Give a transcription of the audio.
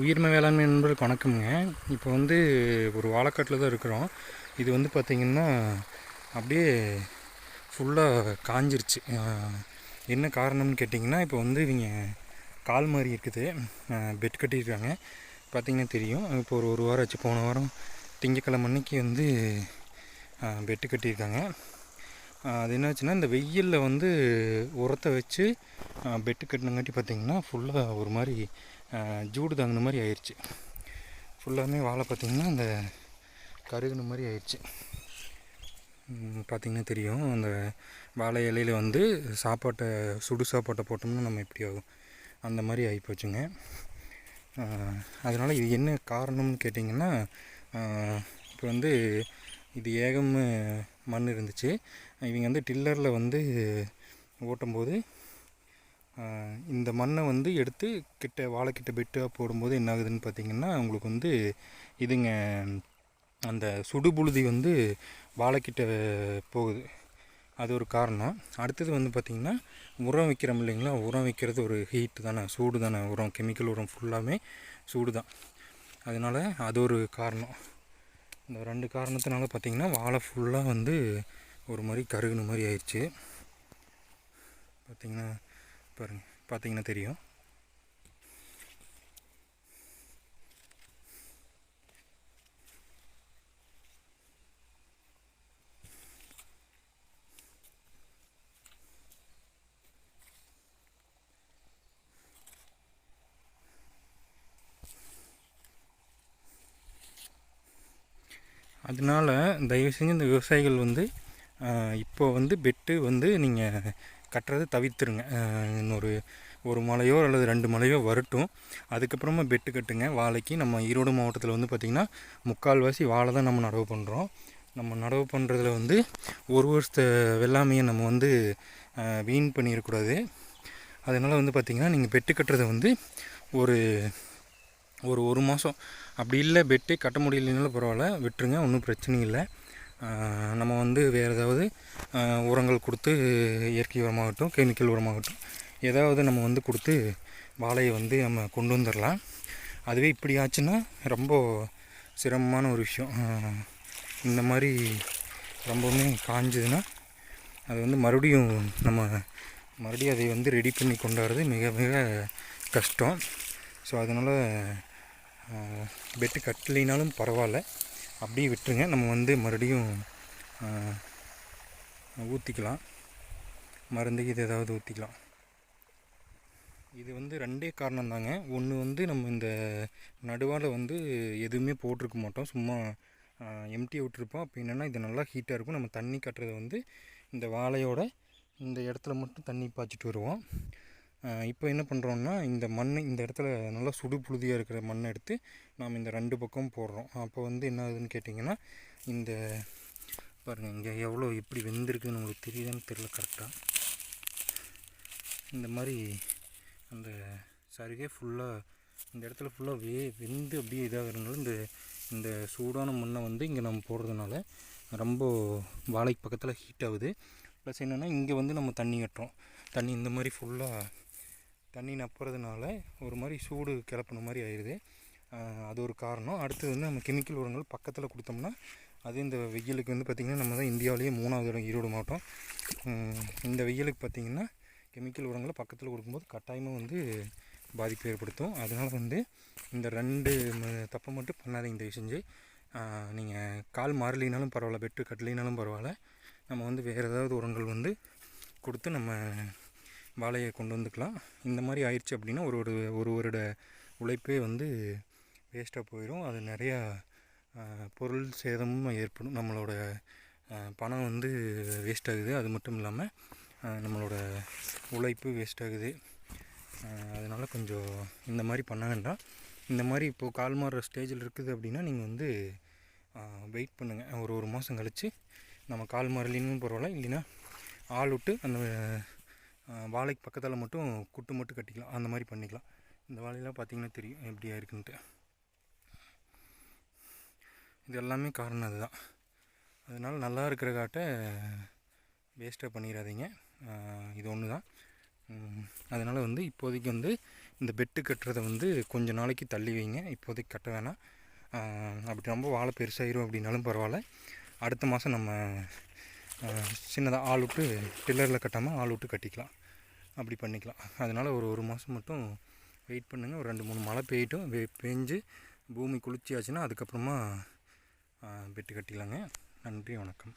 உயிர்மை வேளாண்மை நண்பர்களுக்கு வணக்கம்ங்க. இப்போ வந்து ஒரு வாழைக்காட்டில் தான் இருக்கிறோம். இது வந்து பார்த்திங்கன்னா அப்படியே ஃபுல்லாக காஞ்சிருச்சு. என்ன காரணம்னு கேட்டிங்கன்னா இப்போ வந்து இவங்க கால் மாதிரி இருக்குது. பெட் கட்டியிருக்காங்க. பார்த்திங்கன்னா தெரியும். இப்போ ஒரு ஒரு வாரம் ஆச்சு. போன வாரம் திங்கக்கிழமை அன்னைக்கு வந்து பெட்டு கட்டியிருக்காங்க. அது என்னாச்சுன்னா இந்த வெயிலில் வந்து உரத்தை வச்சு பெட்டு கட்டினங்காட்டி பார்த்திங்கன்னா ஃபுல்லாக ஒரு மாதிரி ஜூடு தாங்கின மாதிரி ஆயிடுச்சு ஃபுல்லாமே வாழை பார்த்திங்கன்னா அந்த கருகுன மாதிரி ஆயிடுச்சு பார்த்திங்கன்னா தெரியும். அந்த வாழை இலையில வந்து சாப்பாட்டை சுடு சாப்பாட்டை போட்டோம்னா நம்ம எப்படி ஆகும். அந்த மாதிரி ஆகிப்போச்சுங்க அதனால் இது என்ன காரணம்னு கேட்டிங்கன்னா இப்போ வந்து இது ஏகம் மண் இருந்துச்சு. இவங்க வந்து டில்லரில் வந்து ஓட்டும்போது இந்த மண்ணை வந்து எடுத்து கிட்ட வாழைக்கிட்ட பெட்டாக போடும்போது என்ன ஆகுதுன்னு பார்த்தீங்கன்னா உங்களுக்கு வந்து இதுங்க அந்த சுடுபுழுதி வந்து வாழைக்கிட்ட போகுது. அது ஒரு காரணம். அடுத்தது வந்து பார்த்திங்கன்னா உரம் வைக்கிறோம் இல்லைங்களா? உரம் வைக்கிறது ஒரு ஹீட்டு தானே சூடு தானே. உரம் கெமிக்கல் உரம் ஃபுல்லாமே சூடு தான் அதனால் அது ஒரு காரணம். இந்த ரெண்டு காரணத்தினால பார்த்திங்கன்னா வாழை ஃபுல்லாக வந்து ஒரு மாதிரி கருகுன மாதிரி ஆயிடுச்சு. பார்த்திங்கன்னா பாருங்கள் பார்த்தீங்கன்னா தெரியும். அதனால தயவு செஞ்சு இந்த விவசாயிகள் வந்து இப்போ வந்து பெட்டு வந்து நீங்கள் கட்டுறது தவிர்த்துருங்க. இன்னொரு ஒரு மலையோ அல்லது ரெண்டு மலையோ வரட்டும். அதுக்கப்புறமா பெட்டு கட்டுங்க. வாழைக்கு நம்ம ஈரோடு மாவட்டத்தில் வந்து பார்த்திங்கன்னா முக்கால்வாசி வாழை தான் நம்ம நடவு பண்ணுறோம் நம்ம நடவு பண்ணுறதுல வந்து ஒரு வருஷத்த வெள்ளாமையை நம்ம வந்து வீண் பண்ணிடக்கூடாது. அதனால் வந்து பார்த்திங்கன்னா நீங்கள் பெட்டு கட்டுறதை வந்து ஒரு ஒரு ஒரு மாதம் அப்படி இல்லை பெட்டே கட்ட முடியலனாலும் பரவாயில்ல விட்டுருங்க ஒன்றும் பிரச்சனை இல்லை. நம்ம வந்து வேறு ஏதாவது உரங்கள் கொடுத்து இயற்கை உரமாகட்டும் கெமிக்கல் உரமாகட்டும் ஏதாவது நம்ம வந்து கொடுத்து வாழையை வந்து நம்ம கொண்டு வந்துடலாம். அதுவே இப்படி ஆச்சுன்னா ரொம்ப சிரமமான ஒரு விஷயம். இந்த மாதிரி ரொம்பவுமே காஞ்சதுன்னா அது வந்து மறுபடியும் நம்ம மறுபடியும் அதை வந்து ரெடி பண்ணி கொண்டாடுறது மிக மிக கஷ்டம். ஸோ அதனால் பெட்டு கட்டலைனாலும் பரவாயில்ல. அப்படியே விட்டுருங்க. நம்ம வந்து மறுபடியும் ஊற்றிக்கலாம் மருந்து இது ஏதாவது ஊற்றிக்கலாம் இது வந்து ரெண்டே காரணம் தாங்க. ஒன்று வந்து நம்ம இந்த நடுவால் வந்து எதுவுமே போட்டிருக்க மாட்டோம். சும்மா எம்டி விட்டுருப்போம் அப்போ என்னென்னா இது நல்லா ஹீட்டாக இருக்கும். நம்ம தண்ணி கட்டுறத வந்து இந்த வாழையோட இந்த இடத்துல மட்டும் தண்ணி பாய்ச்சிட்டு வருவோம். இப்போ என்ன பண்ணுறோன்னா இந்த மண் இந்த இடத்துல நல்லா சுடு புழுதியாக இருக்கிற மண்ணை எடுத்து நாம் இந்த ரெண்டு பக்கம் போடுறோம். அப்போ வந்து என்ன ஆகுதுன்னு கேட்டிங்கன்னா இந்த பாருங்கள் இங்கே எவ்வளோ எப்படி வெந்திருக்குன்னு உங்களுக்கு தெரியுதான்னு தெரில கரெக்டாக இந்த மாதிரி அந்த சருகே ஃபுல்லாக இந்த இடத்துல ஃபுல்லாக வே வெந்து அப்படியே இதாகிறதுனால இந்த இந்த சூடான மண்ணை வந்து இங்கே நம்ம போடுறதுனால ரொம்ப வாழைக்கு பக்கத்தில் ஹீட் ஆகுது. ப்ளஸ் என்னென்னா இங்கே வந்து நம்ம தண்ணி கட்டுறோம். தண்ணி இந்த மாதிரி ஃபுல்லாக தண்ணி நப்புறதுனால ஒரு மாதிரி சூடு கிளப்பின மாதிரி ஆயிடுது அது ஒரு காரணம். அடுத்தது வந்து நம்ம கெமிக்கல் உரங்கள் பக்கத்தில் கொடுத்தோம்னா அது இந்த வெயிலுக்கு வந்து பார்த்திங்கன்னா நம்ம தான் இந்தியாவிலேயே மூணாவது இடம் ஈரோடு மாவட்டம். இந்த வெயிலுக்கு பார்த்திங்கன்னா கெமிக்கல் உரங்களை பக்கத்தில் கொடுக்கும்போது கட்டாயமாக வந்து பாதிப்பு ஏற்படுத்தும். அதனால் வந்து இந்த ரெண்டு தப்பை மட்டும் பண்ணாதீங்க. தயவு செஞ்சு நீங்கள் கால் மாறலினாலும் பரவாயில்ல பெட்டு கட்டலினாலும் பரவாயில்ல. நம்ம வந்து வேறு ஏதாவது உரங்கள் வந்து கொடுத்து நம்ம வாழையை கொண்டு வந்துக்கலாம். இந்த மாதிரி ஆயிடுச்சு அப்படின்னா ஒரு ஒரு ஒரு வருட உழைப்பே வந்து வேஸ்ட்டாக போயிடும் அது நிறையா பொருள் சேதமும் ஏற்படும். நம்மளோட பணம் வந்து வேஸ்ட் ஆகுது. அது மட்டும் இல்லாமல் நம்மளோட உழைப்பு வேஸ்ட் ஆகுது. அதனால் கொஞ்சம் இந்த மாதிரி பண்ண வேண்டாம். இந்த மாதிரி இப்போது கால் மாறுற ஸ்டேஜில் இருக்குது அப்படின்னா நீங்கள் வந்து வெயிட் பண்ணுங்கள் ஒரு ஒரு மாதம் கழித்து நம்ம கால் மாறலின்னு பரவாயில்ல. இல்லைன்னா ஆள் விட்டு அந்த வாழைக்கு பக்கத்தில் மட்டும் குட்டு மட்டும் கட்டிக்கலாம். அந்த மாதிரி பண்ணிக்கலாம். இந்த வாழையெல்லாம் பார்த்தீங்கன்னா தெரியும். எப்படியா இருக்குன்ட்டு. இது எல்லாமே காரணம் அதுதான். அதனால் நல்லா இருக்கிற காட்டை வேஸ்ட்டாக பண்ணிடாதீங்க இது ஒன்று தான் அதனால் வந்து இப்போதைக்கு வந்து இந்த பெட்டு கட்டுறதை வந்து கொஞ்ச நாளைக்கு தள்ளி வைங்க. இப்போதைக்கு கட்ட வேணாம். அப்படி ரொம்ப வாழை பெருசாயிரும் அப்படின்னாலும் பரவாயில்ல. அடுத்த மாதம் நம்ம சின்னதாக ஆள் விட்டு டில்லரில் கட்டாமல் ஆள் விட்டு கட்டிக்கலாம். அப்படி பண்ணிக்கலாம். அதனால் ஒரு ஒரு மாதம் மட்டும் வெயிட் பண்ணுங்கள் ஒரு ரெண்டு மூணு மழை பெய்யட்டும். வெ பெஞ்சு பூமி குளிர்ச்சியாச்சுன்னா அதுக்கப்புறமா பெட்டு கட்டிக்கலாங்க. நன்றி வணக்கம்.